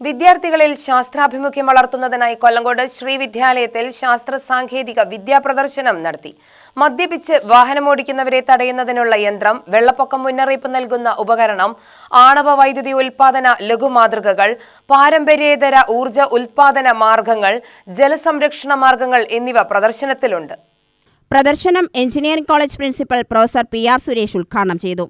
വിദ്യാർത്ഥികളിൽ ശാസ്ത്രാഭിമുഖ്യം വളർത്തുന്നതിനായി കൊല്ലങ്കോട് ശ്രീവിദ്യാലയത്തിൽ ശാസ്ത്ര സാങ്കേതിക വിദ്യാപ്രദർശനം നടത്തി. മദ്യപിച്ച് വാഹനമോടിക്കുന്നവരെ തടയുന്നതിനുള്ള യന്ത്രം വെള്ളപ്പൊക്കം മുന്നറിയിപ്പ് നൽകുന്ന ഉപകരണം ആണവ വൈദ്യുതി ഉൽപാദന ലഘുമാതൃകകൾ പാരമ്പര്യേതര ഊർജ ഉൽപാദന മാർഗങ്ങൾ ജലസംരക്ഷണ മാർഗങ്ങൾ എന്നിവ പ്രദർശനത്തിലുണ്ട്. പ്രദർശനം engineering college principal professor P R Suresh ഉദ്ഘാടനം ചെയ്തു.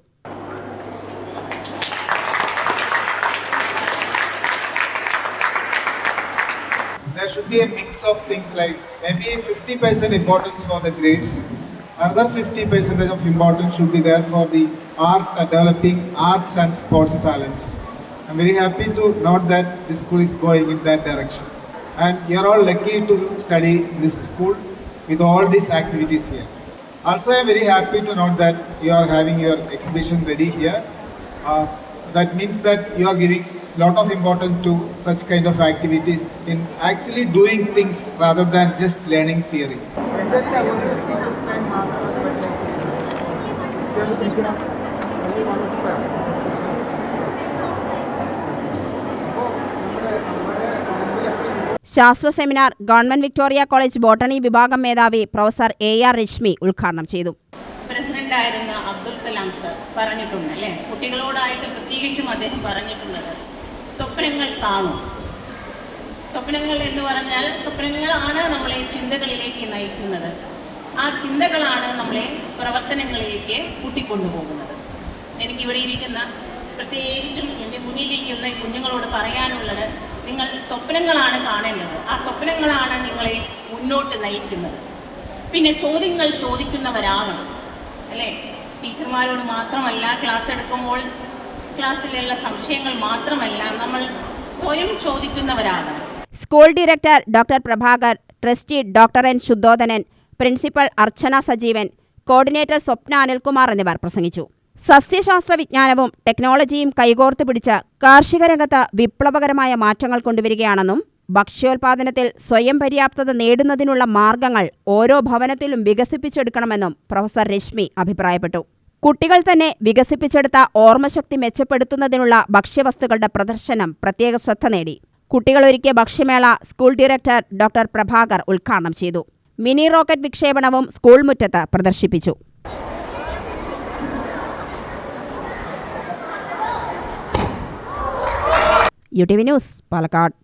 There should be a mix of things like maybe 50% importance for the grades, another 50% of importance should be there for the art uh, developing arts and sports talents. I'm very happy to note that this school is going in that direction. And you're all lucky to study this school with all these activities here. Also, I'm very happy to note that you are having your exhibition ready here. Uh, that means that you are giving lot of importance to such kind of activities in actually doing things rather than just learning theory. ശാസ്ത്ര seminar government Victoria college botany വിഭാഗം മേധാവി professor A R Rashmi ഉദ്ഘാടനം ചെയ്തു president ആയിരുന്ന Abdul Kalam sir പറഞ്ഞിട്ടുണ്ട് അല്ലേ? കുട്ടികളോടായിട്ട് പ്രത്യേകിച്ചും അദ്ദേഹം പറഞ്ഞിട്ടുള്ളത് സ്വപ്നങ്ങൾ കാണും. സ്വപ്നങ്ങൾ എന്ന് പറഞ്ഞാൽ സ്വപ്നങ്ങളാണ് നമ്മളെ ചിന്തകളിലേക്ക് നയിക്കുന്നത്. ആ ചിന്തകളാണ് നമ്മളെ പ്രവർത്തനങ്ങളിലേക്ക് കൂട്ടിക്കൊണ്ടുപോകുന്നത്. എനിക്കിവിടെ ഇരിക്കുന്ന പ്രത്യേകിച്ചും എന്റെ മുന്നിലിരിക്കുന്ന കുഞ്ഞുങ്ങളോട് പറയാനുള്ളത് നിങ്ങൾ സ്വപ്നങ്ങളാണ് കാണേണ്ടത്. ആ സ്വപ്നങ്ങളാണ് നിങ്ങളെ മുന്നോട്ട് നയിക്കുന്നത്. പിന്നെ ചോദ്യങ്ങൾ ചോദിക്കുന്നവരാകണം. അല്ലേ? ടീച്ചർമാരോട് മാത്രമല്ല ക്ലാസ് എടുക്കുമ്പോൾ ക്ലാസ്സിലുള്ള സംശയങ്ങൾ മാത്രമല്ല നമ്മൾ സ്വയം ചോദിക്കുന്നവരാണ്. School director doctor Prabhakar trustee doctor N Shuddhodhanan principal Archana Sajeevan coordinator Swapna Anilkumar എന്നിവർ പ്രസംഗിച്ചു. സസ്യശാസ്ത്ര വിജ്ഞാനവും ടെക്നോളജിയും കൈകോർത്ത് പിടിച്ച കാർഷിക രംഗത്ത് വിപ്ലവകരമായ മാറ്റങ്ങൾ കൊണ്ടുവരികയാണെന്നും ഭക്ഷ്യോൽപാദനത്തിൽ സ്വയം പര്യാപ്തത നേടുന്നതിനുള്ള മാർഗങ്ങൾ ഓരോ ഭവനത്തിലും വികസിപ്പിച്ചെടുക്കണമെന്നും പ്രൊഫസർ രശ്മി അഭിപ്രായപ്പെട്ടു. കുട്ടികൾ തന്നെ വികസിപ്പിച്ചെടുത്ത ഓർമ്മശക്തി മെച്ചപ്പെടുത്തുന്നതിനുള്ള ഭക്ഷ്യവസ്തുക്കളുടെ പ്രദർശനം പ്രത്യേക ശ്രദ്ധ നേടി. കുട്ടികൾ ഒരുക്കിയ ഭക്ഷ്യമേള സ്കൂൾ ഡയറക്ടർ ഡോക്ടർ പ്രഭാകർ ഉദ്ഘാടനം ചെയ്തു. മിനി റോക്കറ്റ് വിക്ഷേപണവും സ്കൂൾ മുറ്റത്ത് പ്രദർശിപ്പിച്ചു. U T V news Palakkad.